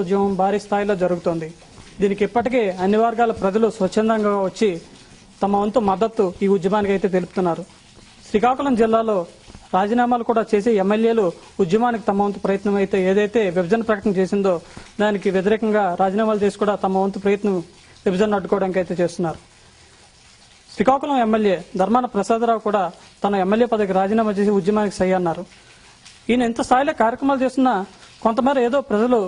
ఉద్యమం భారీ స్థాయిలో జరుగుతోంది. దీనికి ఇప్పటికే అన్ని వర్గాల ప్రజలు స్వచ్ఛందంగా వచ్చి తమ వంతు మద్దతు ఈ ఉద్యమానికి అయితే తెలుపుతున్నారు. శ్రీకాకుళం జిల్లాలో రాజీనామాలు కూడా చేసి ఎమ్మెల్యేలు ఉద్యమానికి తమ వంతు ప్రయత్నం అయితే ఏదైతే విభజన ప్రకటన చేసిందో దానికి వ్యతిరేకంగా రాజీనామాలు చేసి కూడా తమ వంతు ప్రయత్నం విభజన అడ్డుకోవడానికి అయితే చేస్తున్నారు. శ్రీకాకుళం ఎమ్మెల్యే ధర్మాన ప్రసాదరావు కూడా తన ఎమ్మెల్యే పదవికి రాజీనామా చేసి ఉద్యమానికి సై అన్నారు. ఈయన ఎంత స్థాయిలో కార్యక్రమాలు చేస్తున్నా కొంతమేర ఏదో ప్రజలు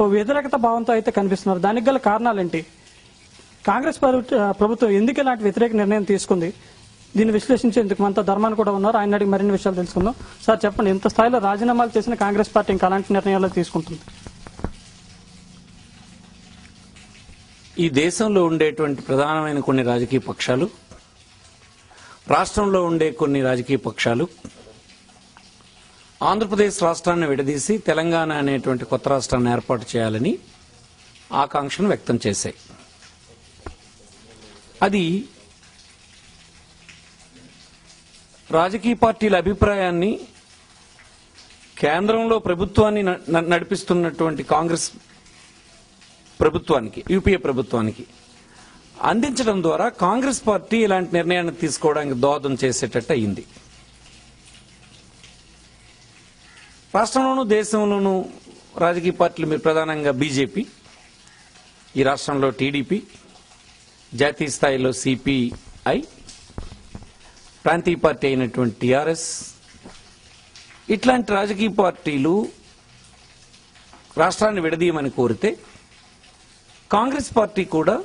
ఓ వ్యతిరేకత భావంతో అయితే కనిపిస్తున్నారు. దానికి గల కారణాలేంటి? కాంగ్రెస్ ప్రభుత్వం ఎందుకు ఇలాంటి వ్యతిరేక నిర్ణయం తీసుకుంది? దీన్ని విశ్లేషించేందుకు మనతో ధర్మాన్ని కూడా ఉన్నారు. ఆయన అడిగి మరిన్ని విషయాలు తెలుసుకుందాం. సార్ చెప్పండి. ఇంత స్థాయిలో రాజీనామాలు చేసిన కాంగ్రెస్ పార్టీ ఇంకా అలాంటి నిర్ణయాలు తీసుకుంటుంది. ఈ దేశంలో ఉండేటువంటి ప్రధానమైన కొన్ని రాజకీయ పక్షాలు రాష్ట్రంలో ఉండే కొన్ని రాజకీయ పక్షాలు ఆంధ్రప్రదేశ్ రాష్ట్రాన్ని విడదీసి తెలంగాణ అనేటువంటి కొత్త రాష్ట్రాన్ని ఏర్పాటు చేయాలని ఆకాంక్షను వ్యక్తం చేశాయి. అది రాజకీయ పార్టీల అభిప్రాయాన్ని కేంద్రంలో ప్రభుత్వాన్ని న- నడిపిస్తున్నటువంటి కాంగ్రెస్ ప్రభుత్వానికి యూపీఏ ప్రభుత్వానికి అందించడం ద్వారా కాంగ్రెస్ పార్టీ ఇలాంటి నిర్ణయాన్ని తీసుకోవడానికి దోహదం చేసేటట్టు అయింది. రాష్ట్రంలోనూ దేశంలోనూ రాజకీయ పార్టీలు మీరు ప్రధానంగా బీజేపీ ఈ రాష్ట్రంలో టీడీపీ జాతీయ స్థాయిలో సిపిఐ ప్రాంతీయ పార్టీ అయినటువంటి టీఆర్ఎస్. ఇట్లాంటి రాజకీయ పార్టీలు రాష్ట్రాన్ని విడదీయమని కోరితే కాంగ్రెస్ పార్టీ కూడా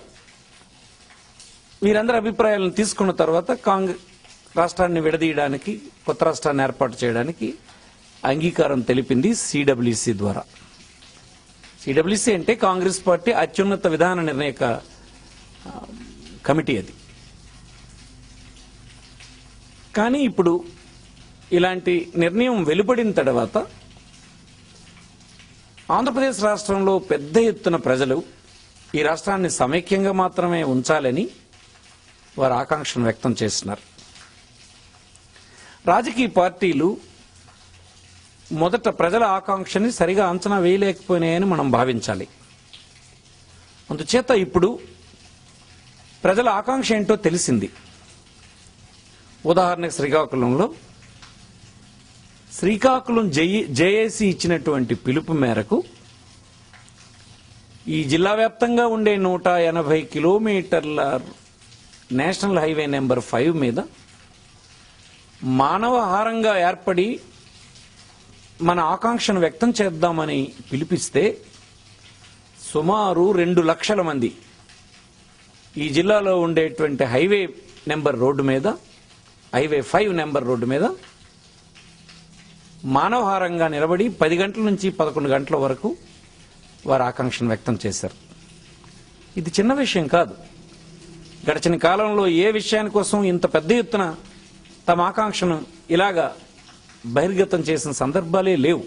వీరందరి అభిప్రాయాలను తీసుకున్న తర్వాత కాంగ్రెస్ రాష్ట్రాన్ని విడదీయడానికి కొత్త రాష్ట్రాన్ని ఏర్పాటు చేయడానికి అంగీకారం తెలిపింది సిడబ్ల్యూసి ద్వారా. సిడబ్ల్యూసి అంటే కాంగ్రెస్ పార్టీ అత్యున్నత విధాన నిర్ణయక కమిటీ అది. కానీ ఇప్పుడు ఇలాంటి నిర్ణయం వెలువడిన తర్వాత ఆంధ్రప్రదేశ్ రాష్ట్రంలో పెద్ద ఎత్తున ప్రజలు ఈ రాష్ట్రాన్ని సమైక్యంగా మాత్రమే ఉంచాలని వారు ఆకాంక్షను వ్యక్తం చేస్తున్నారు. రాజకీయ పార్టీలు మొదట ప్రజల ఆకాంక్షని సరిగా అంచనా వేయలేకపోయినాయని మనం భావించాలి. అందుచేత ఇప్పుడు ప్రజల ఆకాంక్ష ఏంటో తెలిసింది. ఉదాహరణకు శ్రీకాకుళంలో శ్రీకాకుళం జేఏసీ ఇచ్చినటువంటి పిలుపు మేరకు ఈ జిల్లా వ్యాప్తంగా ఉండే నూట ఎనభై కిలోమీటర్ల నేషనల్ హైవే నెంబర్ ఫైవ్ మీద మానవహారంగా ఏర్పడి మన ఆకాంక్షను వ్యక్తం చేద్దామని పిలిపిస్తే సుమారు రెండు లక్షల మంది ఈ జిల్లాలో ఉండేటువంటి హైవే నెంబర్ రోడ్డు మీద హైవే ఫైవ్ నెంబర్ రోడ్డు మీద మానవహారంగా నిలబడి పది గంటల నుంచి పదకొండు గంటల వరకు వారు ఆకాంక్షను వ్యక్తం చేశారు. ఇది చిన్న విషయం కాదు. గడిచిన కాలంలో ఏ విషయాని కోసం ఇంత పెద్ద ఎత్తున తమ ఆకాంక్షను ఇలాగా బహిర్గతం చేసిన సందర్భాలే లేవు.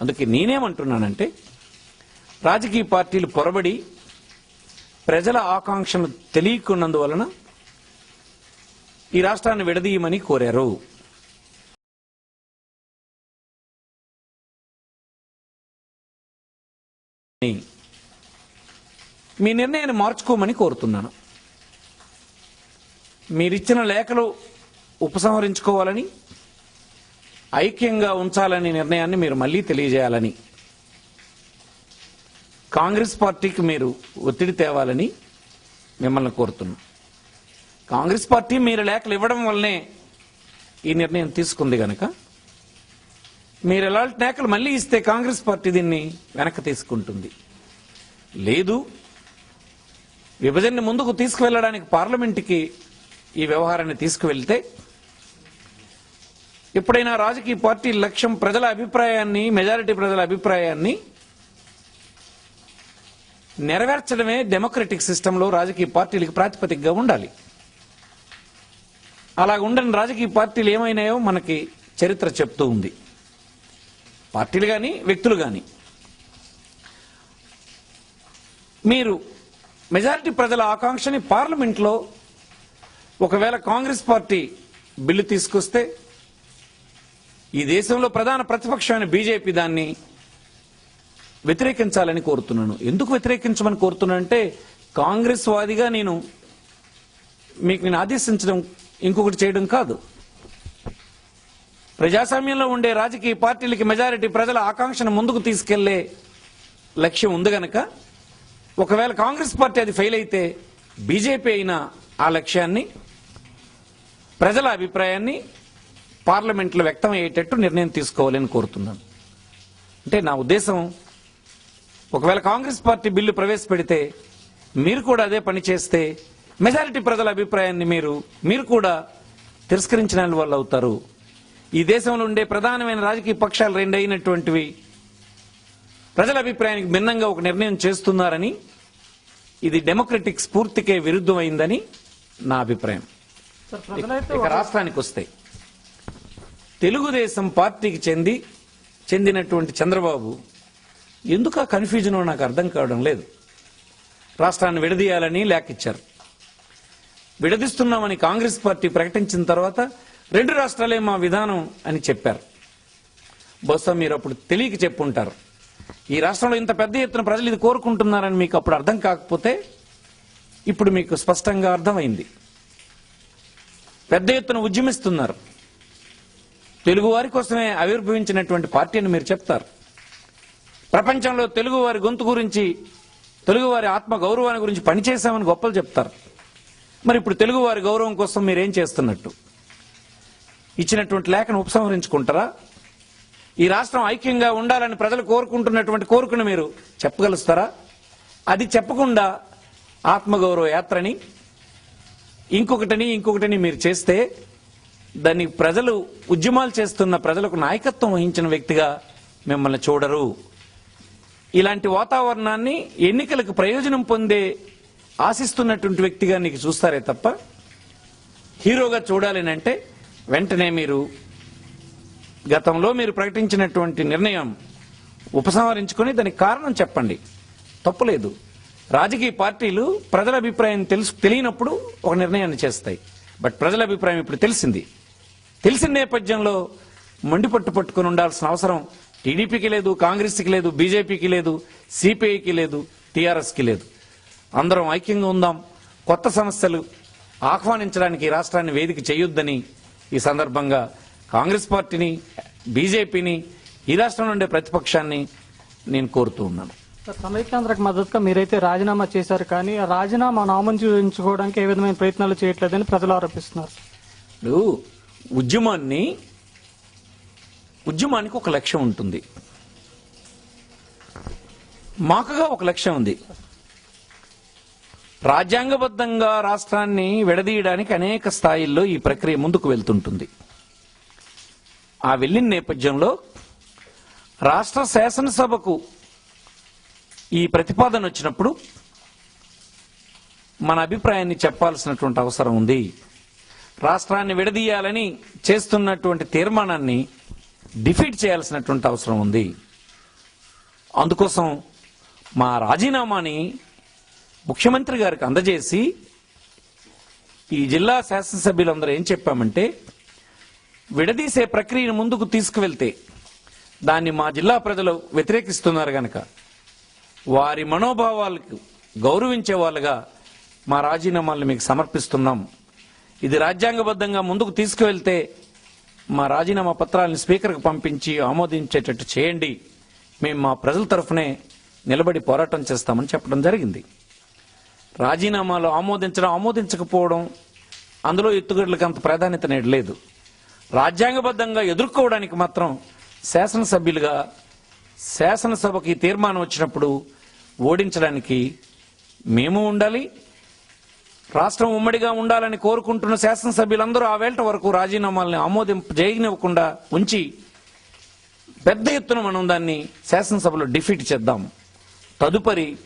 అందుకే నేనేమంటున్నానంటే రాజకీయ పార్టీలు పొరబడి ప్రజల ఆకాంక్షను తెలియకున్నందువలన ఈ రాష్ట్రాన్ని విడదీయమని కోరారు. మీ నిర్ణయాన్ని మార్చుకోమని కోరుతున్నాను. మీరిచ్చిన లేఖలు ఉపసంహరించుకోవాలని ఐక్యంగా ఉంచాలనే నిర్ణయాన్ని మీరు మళ్ళీ తెలియజేయాలని కాంగ్రెస్ పార్టీకి మీరు ఒత్తిడి తేవాలని మిమ్మల్ని కోరుతున్నాం. కాంగ్రెస్ పార్టీ మీరు లేఖలు ఇవ్వడం వల్లనే ఈ నిర్ణయం తీసుకుంది గనక మీరు ఎలాంటి లేఖలు మళ్ళీ ఇస్తే కాంగ్రెస్ పార్టీ దీన్ని వెనక్కి తీసుకుంటుంది. లేదు విభజనని ముందుకు తీసుకువెళ్ళడానికి పార్లమెంటుకి ఈ వ్యవహారాన్ని తీసుకువెళ్తే ఎప్పుడైనా రాజకీయ పార్టీ లక్ష్యం ప్రజల అభిప్రాయాన్ని మెజారిటీ ప్రజల అభిప్రాయాన్ని నెరవేర్చడమే డెమోక్రటిక్ సిస్టంలో రాజకీయ పార్టీలకు ప్రాతిపదికగా ఉండాలి. అలా ఉండని రాజకీయ పార్టీలు ఏమైనాయో మనకి చరిత్ర చెప్తూ ఉంది. పార్టీలు కానీ వ్యక్తులు కానీ మీరు మెజారిటీ ప్రజల ఆకాంక్షని పార్లమెంట్లో ఒకవేళ కాంగ్రెస్ పార్టీ బిల్లు తీసుకొస్తే ఈ దేశంలో ప్రధాన ప్రతిపక్షమైన బీజేపీ దాన్ని వ్యతిరేకించాలని కోరుతున్నాను. ఎందుకు వ్యతిరేకించమని కోరుతున్నానంటే కాంగ్రెస్ వాదిగా నేను మీకు నేను ఆదేశించడం ఇంకొకటి చేయడం కాదు. ప్రజాస్వామ్యంలో ఉండే రాజకీయ పార్టీలకి మెజారిటీ ప్రజల ఆకాంక్షను ముందుకు తీసుకెళ్ళే లక్ష్యం ఉంది గనక ఒకవేళ కాంగ్రెస్ పార్టీ అది ఫెయిల్ అయితే బీజేపీ అయినా ఆ లక్ష్యాన్ని ప్రజల అభిప్రాయాన్ని పార్లమెంట్లో వ్యక్తం అయ్యేటట్టు నిర్ణయం తీసుకోవాలని కోరుతున్నాను. అంటే నా ఉద్దేశం ఒకవేళ కాంగ్రెస్ పార్టీ బిల్లు ప్రవేశపెడితే మీరు కూడా అదే పని చేస్తే మెజారిటీ ప్రజల అభిప్రాయాన్ని మీరు మీరు కూడా తిరస్కరించిన వాళ్ళు అవుతారు. ఈ దేశంలో ఉండే ప్రధానమైన రాజకీయ పక్షాలు రెండు అయినటువంటివి ప్రజల అభిప్రాయానికి భిన్నంగా ఒక నిర్ణయం చేస్తున్నారని ఇది డెమోక్రటిక్ స్ఫూర్తికే విరుద్ధమైందని నా అభిప్రాయం. ఇక రాష్ట్రానికి వస్తే. తెలుగుదేశం పార్టీకి చెంది చెందినటువంటి చంద్రబాబు ఎందుకు ఆ కన్ఫ్యూజన్ నాకు అర్థం కావడం లేదు. రాష్ట్రాన్ని విడదీయాలని లేఖిచ్చారు. విడదీస్తున్నామని కాంగ్రెస్ పార్టీ ప్రకటించిన తర్వాత రెండు రాష్ట్రాలే మా విధానం అని చెప్పారు. బహుశా మీరు అప్పుడు తెలియక చెప్పుంటారు. ఈ రాష్ట్రంలో ఇంత పెద్ద ఎత్తున ప్రజలు ఇది కోరుకుంటున్నారని మీకు అప్పుడు అర్థం కాకపోతే ఇప్పుడు మీకు స్పష్టంగా అర్థమైంది. పెద్ద ఎత్తున ఉద్యమిస్తున్నారు. తెలుగు వారి కోసమే ఆవిర్భవించినటువంటి పార్టీ అని మీరు చెప్తారు. ప్రపంచంలో తెలుగు వారి గొంతు గురించి తెలుగు వారి ఆత్మ గౌరవాన్ని గురించి పనిచేశామని గొప్పలు చెప్తారు. మరి ఇప్పుడు తెలుగు వారి గౌరవం కోసం మీరేం చేస్తున్నట్టు? ఇచ్చినటువంటి లేఖను ఉపసంహరించుకుంటారా? ఈ రాష్ట్రం ఐక్యంగా ఉండాలని ప్రజలు కోరుకుంటున్నటువంటి కోరికను మీరు చెప్పగలుస్తారా? అది చెప్పకుండా ఆత్మగౌరవ యాత్రని ఇంకొకటిని ఇంకొకటిని మీరు చేస్తే దాన్ని ప్రజలు ఉద్యమాలు చేస్తున్న ప్రజలకు నాయకత్వం వహించిన వ్యక్తిగా మిమ్మల్ని చూడరు. ఇలాంటి వాతావరణాన్ని ఎన్నికలకు ప్రయోజనం పొందే ఆశిస్తున్నటువంటి వ్యక్తిగా నీకు చూస్తారే తప్ప హీరోగా చూడాలని అంటే వెంటనే మీరు గతంలో మీరు ప్రకటించినటువంటి నిర్ణయం ఉపసంహరించుకొని దానికి కారణం చెప్పండి. తప్పులేదు. రాజకీయ పార్టీలు ప్రజల అభిప్రాయం తెలుసు తెలియనప్పుడు ఒక నిర్ణయాన్ని చేస్తాయి. బట్ ప్రజల అభిప్రాయం ఇప్పుడు తెలిసింది. తెలిసిన నేపథ్యంలో మొండిపట్టు పట్టుకుని ఉండాల్సిన అవసరం టీడీపీకి లేదు కాంగ్రెస్కి లేదు బీజేపీకి లేదు సిపిఐకి లేదు టీఆర్ఎస్కి లేదు. అందరం ఐక్యంగా ఉందాం. కొత్త సమస్యలు ఆహ్వానించడానికి ఈ రాష్ట్రాన్ని వేదిక చేయొద్దని ఈ సందర్భంగా కాంగ్రెస్ పార్టీని బీజేపీని ఈ రాష్ట్రంలో ఉండే ప్రతిపక్షాన్ని నేను కోరుతూ ఉన్నాను. సమైక్యాంధ్రకు మద్దతుగా మీరైతే రాజీనామా చేశారు కానీ ఆ రాజీనామా ఆమోదించుకోవడానికి ఏ విధమైన ప్రయత్నాలు చేయట్లేదని ప్రజలు ఆరోపిస్తున్నారు. ఉద్యమాన్ని ఉద్యమానికి ఒక లక్ష్యం ఉంటుంది. మాకుగా ఒక లక్ష్యం ఉంది. రాజ్యాంగబద్ధంగా రాష్ట్రాన్ని విడదీయడానికి అనేక స్థాయిల్లో ఈ ప్రక్రియ ముందుకు వెళ్తుంటుంది. ఆ వెళ్ళిన నేపథ్యంలో రాష్ట్ర శాసనసభకు ఈ ప్రతిపాదన వచ్చినప్పుడు మన అభిప్రాయాన్ని చెప్పాల్సినటువంటి అవసరం ఉంది. రాష్ట్రాన్ని విడదీయాలని చేస్తున్నటువంటి తీర్మానాన్ని డిఫీట్ చేయాల్సినటువంటి అవసరం ఉంది. అందుకోసం మా రాజీనామాని ముఖ్యమంత్రి గారికి అందజేసి ఈ జిల్లా శాసనసభ్యులందరూ ఏం చెప్పామంటే విడదీసే ప్రక్రియను ముందుకు తీసుకువెళ్తే దాన్ని మా జిల్లా ప్రజలు వ్యతిరేకిస్తున్నారు గనక వారి మనోభావాలకు గౌరవించే వాళ్ళుగా మా రాజీనామాలను మీకు సమర్పిస్తున్నాం. ఇది రాజ్యాంగబద్ధంగా ముందుకు తీసుకువెళ్తే మా రాజీనామా పత్రాలను స్పీకర్కు పంపించి ఆమోదించేటట్టు చేయండి. మేము మా ప్రజల తరఫునే నిలబడి పోరాటం చేస్తామని చెప్పడం జరిగింది. రాజీనామాలు ఆమోదించడం ఆమోదించకపోవడం అందులో ఎత్తుగడలకు అంత ప్రాధాన్యత నేడలేదు రాజ్యాంగబద్ధంగా ఎదుర్కోవడానికి మాత్రం శాసనసభ్యులుగా శాసనసభకి తీర్మానం వచ్చినప్పుడు ఓడించడానికి మేము ఉండాలి. రాష్ట్రం ఉమ్మడిగా ఉండాలని కోరుకుంటున్న శాసనసభ్యులందరూ ఆ వేళ వరకు రాజీనామాల్ని ఆమోదింప చేయనివ్వకుండా ఉంచి పెద్ద ఎత్తున మనం దాన్ని శాసనసభలో డిఫీట్ చేద్దాం. తదుపరి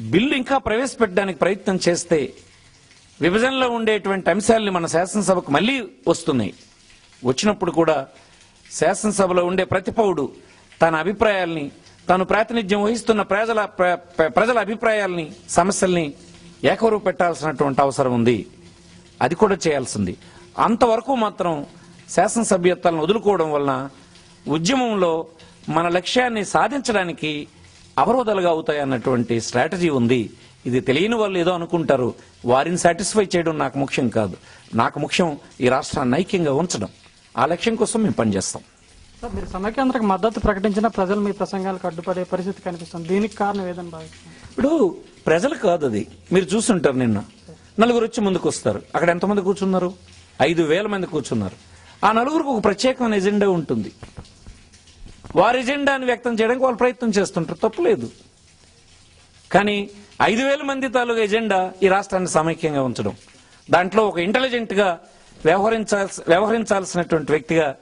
బిల్లు ఇంకా ప్రవేశపెట్టడానికి ప్రయత్నం చేస్తే విభజనలో ఉండేటువంటి అంశాలని మన శాసనసభకు మళ్ళీ వస్తున్నాయి. వచ్చినప్పుడు కూడా శాసనసభలో ఉండే ప్రతిపౌడు తన అభిప్రాయాల్ని తాను ప్రాతినిధ్యం వహిస్తున్న ప్రజల ప్ర- ప్రజల అభిప్రాయాల్ని సమస్యల్ని ఏకరువు పెట్టాల్సినటువంటి అవసరం ఉంది. అది కూడా చేయాల్సింది. అంతవరకు మాత్రం శాసనసభ్యత్వాలను వదులుకోవడం వలన ఉద్యమంలో మన లక్ష్యాన్ని సాధించడానికి అవరోధాలుగా అవుతాయి అన్నటువంటి స్ట్రాటజీ ఉంది. ఇది తెలియని వాళ్ళు ఏదో అనుకుంటారు. వారిని సాటిస్ఫై చేయడం నాకు ముఖ్యం కాదు. నాకు ముఖ్యం ఈ రాష్ట్రాన్ని ఐక్యంగా ఉంచడం. ఆ లక్ష్యం కోసం మేము పనిచేస్తాం. సార్ మీరు సమైక్యాంధ్రకు మద్దతు ప్రకటించిన ప్రజలు మీ ప్రసంగాలకు అడ్డుపడే పరిస్థితి కనిపిస్తుంది. దీనికి కారణం ఏదని భావిస్తుంది ఇప్పుడు ప్రజలు కాదు అది. మీరు చూస్తుంటారు నిన్న. నలుగురు వచ్చి ముందుకు వస్తారు. అక్కడ ఎంతమంది కూర్చున్నారు? ఐదు వేల మంది కూర్చున్నారు. ఆ నలుగురికి ఒక ప్రత్యేకమైన ఎజెండా ఉంటుంది. వారి ఎజెండాని వ్యక్తం చేయడానికి వాళ్ళు ప్రయత్నం చేస్తుంటారు. తప్పులేదు. కానీ ఐదు వేల మంది తాలూకా ఎజెండా ఈ రాష్ట్రాన్ని సమైక్యంగా ఉంచడం. దాంట్లో ఒక ఇంటెలిజెంట్గా వ్యవహరించాల్సి వ్యవహరించాల్సినటువంటి వ్యక్తిగా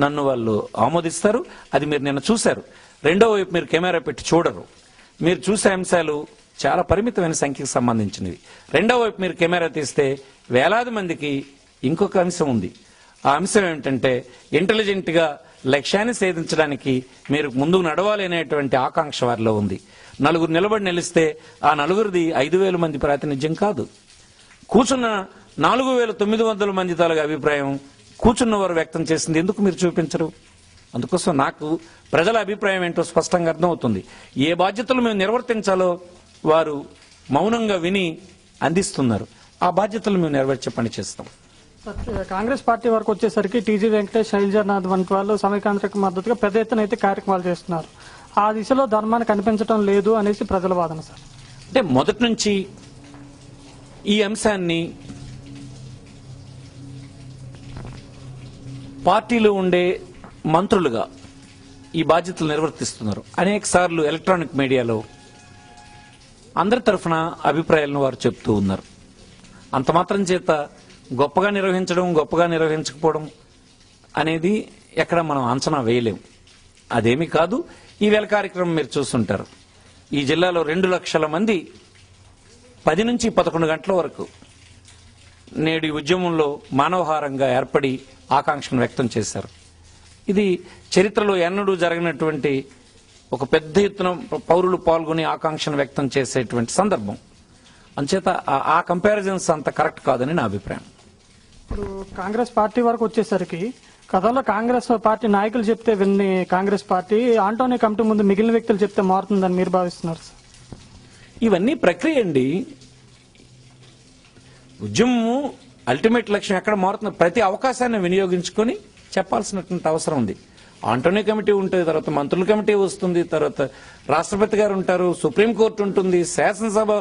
నన్ను వాళ్ళు ఆమోదిస్తారు అది మీరు నిన్న చూశారు. రెండో వైపు మీరు కెమెరా పెట్టి చూడరు. మీరు చూసే అంశాలు చాలా పరిమితమైన సంఖ్యకు సంబంధించినవి. రెండో వైపు మీరు కెమెరా తీస్తే వేలాది మందికి ఇంకొక అంశం ఉంది. ఆ అంశం ఏమిటంటే ఇంటెలిజెంట్గా లక్ష్యాన్ని సేధించడానికి మీరు ముందుకు నడవాలి అనేటువంటి ఆకాంక్ష వారిలో ఉంది. నలుగురు నిలబడి నిలిస్తే ఆ నలుగురిది ఐదు వేల మంది ప్రాతినిధ్యం కాదు. కూర్చున్న నాలుగు వేల తొమ్మిది వందల మంది తాలూకు అభిప్రాయం కూర్చున్న వారు వ్యక్తం చేసింది ఎందుకు మీరు చూపించరు? అందుకోసం నాకు ప్రజల అభిప్రాయం ఏంటో స్పష్టంగా అర్థమవుతుంది. ఏ బాధ్యతలు మేము నిర్వర్తించాలో వారు మౌనంగా విని అందిస్తున్నారు. ఆ బాధ్యతలు మేము నెరవేర్చే పని చేస్తాం. కాంగ్రెస్ పార్టీ వరకు వచ్చేసరికి టీజీ వెంకటేష్ శైలజానాథ్ వంటి వాళ్ళు సమైకాంధ్రకు మద్దతుగా పెద్ద ఎత్తున అయితే కార్యక్రమాలు చేస్తున్నారు. ఆ దిశలో ధర్మాన్ని కనిపించడం లేదు అనేసి ప్రజల వాదన సార్. అంటే మొదటి నుంచి ఈ అంశాన్ని పార్టీలో ఉండే మంత్రులుగా ఈ బాధ్యతలు నిర్వర్తిస్తున్నారు. అనేక సార్లు ఎలక్ట్రానిక్ మీడియాలో అందరి తరఫున అభిప్రాయాలను వారు చెప్తూ ఉన్నారు. అంత మాత్రం చేత గొప్పగా నిర్వహించడం గొప్పగా నిర్వహించకపోవడం అనేది ఎక్కడ మనం అంచనా వేయలేము అదేమి కాదు ఈ వేళ కార్యక్రమం మీరు చూస్తుంటారు. ఈ జిల్లాలో రెండు లక్షల మంది పది నుంచి పదకొండు గంటల వరకు నేడు ఉద్యమంలో మానవహారంగా ఏర్పడి ఆకాంక్షను వ్యక్తం చేశారు. ఇది చరిత్రలో ఎన్నడూ జరగనటువంటి ఒక పెద్ద ఎత్తున పౌరులు పాల్గొని ఆకాంక్షను వ్యక్తం చేసేటువంటి సందర్భం. అంచేత ఆ- కంపారిజన్స్ అంత కరెక్ట్ కాదని నా అభిప్రాయం. ఇప్పుడు కాంగ్రెస్ పార్టీ వరకు వచ్చేసరికి గతంలో కాంగ్రెస్ పార్టీ నాయకులు చెప్తే విన్ని కాంగ్రెస్ పార్టీ ఆంటోనీ కమిటీ ముందు మిగిలిన వ్యక్తులు చెప్తే మారుతుందని మీరు భావిస్తున్నారు సార్. ఇవన్నీ ప్రక్రియ అండి. ఉద్యమము అల్టిమేట్ లక్ష్యం ఎక్కడ మారుతుంది ప్రతి అవకాశాన్ని వినియోగించుకొని చెప్పాల్సినటువంటి అవసరం ఉంది. ఆంటోనీ కమిటీ ఉంటుంది తర్వాత మంత్రుల కమిటీ వస్తుంది తర్వాత రాష్ట్రపతి గారు ఉంటారు సుప్రీంకోర్టు ఉంటుంది శాసనసభ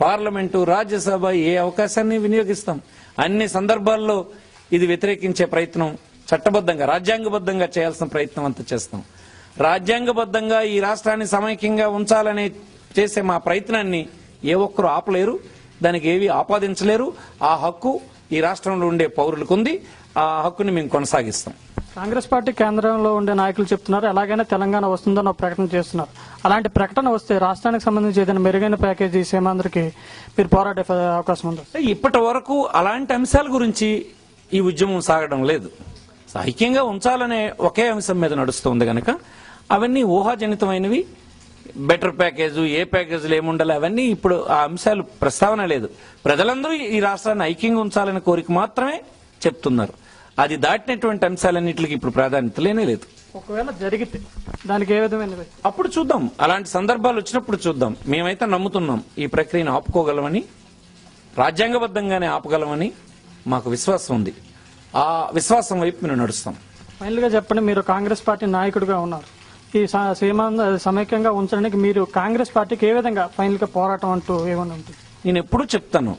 పార్లమెంటు రాజ్యసభ ఏ అవకాశాన్ని వినియోగిస్తాం? అన్ని సందర్భాల్లో ఇది వ్యతిరేకించే ప్రయత్నం చట్టబద్ధంగా రాజ్యాంగబద్ధంగా చేయాల్సిన ప్రయత్నం అంతా చేస్తాం. రాజ్యాంగబద్ధంగా ఈ రాష్ట్రాన్ని సమైక్యంగా ఉంచాలనే చేసే మా ప్రయత్నాన్ని ఏ ఒక్కరు ఆపలేరు. దానికి ఏవి ఆపాదించలేరు. ఆ హక్కు ఈ రాష్ట్రంలో ఉండే పౌరులకు ఉంది ఆ హక్కుని మేము కొనసాగిస్తాం. కాంగ్రెస్ పార్టీ కేంద్రంలో ఉండే నాయకులు చెప్తున్నారు ఎలాగైనా తెలంగాణ వస్తుందని ఒక ప్రకటన చేస్తున్నారు. అలాంటి ప్రకటన వస్తే రాష్ట్రానికి సంబంధించి ఏదైనా మెరుగైన ప్యాకేజీ సీమాంధ్రకి మీరు పోరాడే అవకాశం ఉంది? ఇప్పటి వరకు అలాంటి అంశాల గురించి ఈ ఉద్యమం సాగడం లేదు. ఐక్యంగా ఉంచాలనే ఒకే అంశం మీద నడుస్తుంది గనక. అవన్నీ ఊహాజనితమైనవి. బెటర్ ప్యాకేజ్ ఏ ప్యాకేజీలు ఏముండాలి అవన్నీ ఇప్పుడు ఆ అంశాలు ప్రస్తావన లేదు. ప్రజలందరూ ఈ రాష్ట్రాన్ని ఐక్యంగా ఉంచాలనే కోరిక మాత్రమే చెప్తున్నారు. అది దాటినటువంటి అంశాలన్నింటికి ఇప్పుడు ప్రాధాన్యత లేనే లేదు. ఒకవేళ జరిగితే దానికి ఏ విధమైనది అప్పుడు చూద్దాం. అలాంటి సందర్భాలు వచ్చినప్పుడు చూద్దాం. మేమైతే నమ్ముతున్నాం ఈ ప్రక్రియను ఆపుకోగలమని రాజ్యాంగబద్ధంగానే ఆపగలమని మాకు విశ్వాసం ఉంది. ఆ విశ్వాసం వైపు మేము నడుస్తాం. ఫైనల్గా చెప్పండి మీరు కాంగ్రెస్ పార్టీ నాయకుడిగా ఉన్నారు. ఈ సమైక్యంగా ఉంచడానికి మీరు కాంగ్రెస్ పార్టీకి ఏ విధంగా ఫైనల్గా పోరాటం అంటూ ఏమన్నా ఉంటుంది? నేను ఎప్పుడూ చెప్తాను.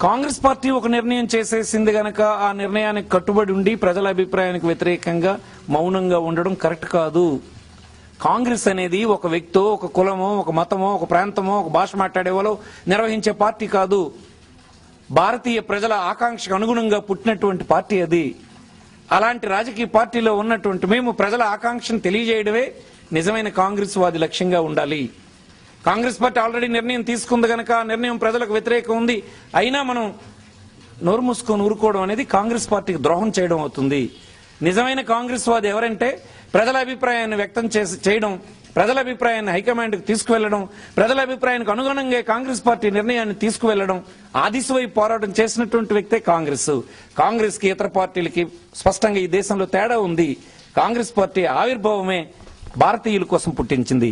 కాంగ్రెస్ పార్టీ ఒక నిర్ణయం చేసేసింది గనక ఆ నిర్ణయానికి కట్టుబడి ఉండి ప్రజల అభిప్రాయానికి వ్యతిరేకంగా మౌనంగా ఉండడం కరెక్ట్ కాదు. కాంగ్రెస్ అనేది ఒక వ్యక్తో ఒక కులమో ఒక మతమో ఒక ప్రాంతమో ఒక భాష మాట్లాడే వాళ్ళు నిర్వహించే పార్టీ కాదు. భారతీయ ప్రజల ఆకాంక్షకు అనుగుణంగా పుట్టినటువంటి పార్టీ అది. అలాంటి రాజకీయ పార్టీలో ఉన్నటువంటి మేము ప్రజల ఆకాంక్షను తెలియజేయడమే నిజమైన కాంగ్రెస్ వాది లక్ష్యంగా ఉండాలి. కాంగ్రెస్ పార్టీ ఆల్రెడీ నిర్ణయం తీసుకుంది గనక నిర్ణయం ప్రజలకు వ్యతిరేకం ఉంది. అయినా మనం నోరు మూసుకొని ఊరుకోవడం అనేది కాంగ్రెస్ పార్టీకి ద్రోహం చేయడం అవుతుంది. నిజమైన కాంగ్రెస్ వాది ఎవరంటే ప్రజల అభిప్రాయాన్ని వ్యక్తం చేసి చేయడం ప్రజల అభిప్రాయాన్ని హైకమాండ్కి తీసుకువెళ్ళడం ప్రజల అభిప్రాయానికి అనుగుణంగా కాంగ్రెస్ పార్టీ నిర్ణయాన్ని తీసుకువెళ్ళడం ఆ దిశవై పోరాటం చేసినటువంటి వ్యక్తే కాంగ్రెస్. కాంగ్రెస్కి ఇతర పార్టీలకి స్పష్టంగా ఈ దేశంలో తేడా ఉంది. కాంగ్రెస్ పార్టీ ఆవిర్భావమే భారతీయుల కోసం పుట్టించింది.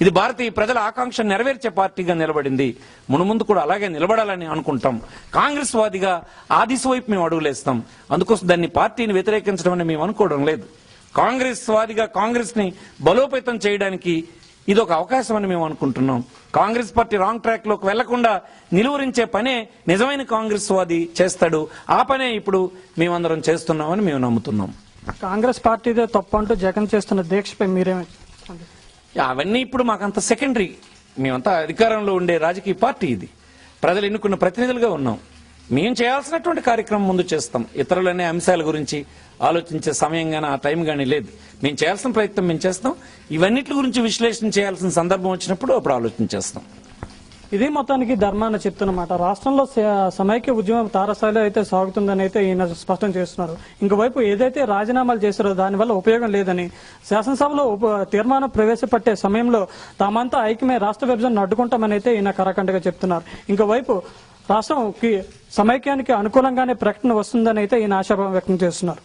ఇది భారతీయ ప్రజల ఆకాంక్ష నెరవేర్చే పార్టీగా నిలబడింది. మునుముందు కూడా అలాగే నిలబడాలని అనుకుంటాం. కాంగ్రెస్ వాదిగా ఆ దిశ వైపు మేము అడుగులేస్తాం. అందుకోసం దాన్ని పార్టీని వ్యతిరేకించడం అని మేము అనుకోవడం లేదు. కాంగ్రెస్ వాదిగా కాంగ్రెస్ని బలోపేతం చేయడానికి ఇది ఒక అవకాశం అని మేము అనుకుంటున్నాం. కాంగ్రెస్ పార్టీ రాంగ్ ట్రాక్లోకి వెళ్ళకుండా నిలువరించే పనే నిజమైన కాంగ్రెస్ వాది చేస్తాడు. ఆ పనే ఇప్పుడు మేమందరం చేస్తున్నామని మేము నమ్ముతున్నాం. కాంగ్రెస్ పార్టీదే తప్పు అంటూ జగన్ చేస్తున్న దీక్షపై మీరేమి అవన్నీ ఇప్పుడు మాకంత సెకండరీ మేమంతా అధికారంలో ఉండే రాజకీయ పార్టీ ఇది. ప్రజలు ఎన్నుకున్న ప్రతినిధులుగా ఉన్నాం. మేము చేయాల్సినటువంటి కార్యక్రమం ముందు చేస్తాం. ఇతరులనే అంశాల గురించి ఆలోచించే సమయం కానీ ఆ టైం కానీ లేదు. మేము చేయాల్సిన ప్రయత్నం మేము చేస్తాం. ఇవన్నిటి గురించి విశ్లేషణ చేయాల్సిన సందర్భం వచ్చినప్పుడు అప్పుడు ఆలోచన చేస్తాం. ఇది మొత్తానికి ధర్మాన చెప్తున్నమాట. రాష్ట్రంలో సమైక్య ఉద్యమం తారస్థాయిలో అయితే సాగుతుందని అయితే ఈయన స్పష్టం చేస్తున్నారు. ఇంకోవైపు ఏదైతే రాజీనామాలు చేశారో దానివల్ల ఉపయోగం లేదని శాసనసభలో ఉప తీర్మానం ప్రవేశపెట్టే సమయంలో తామంతా ఐక్యమే రాష్ట్ర విభజన అడ్డుకుంటామని అయితే ఈయన కరాఖండగా చెప్తున్నారు. ఇంకోవైపు రాష్ట్రంకి సమైక్యానికి అనుకూలంగానే ప్రకటన వస్తుందని అయితే ఈయన ఆశాభావం వ్యక్తం చేస్తున్నారు.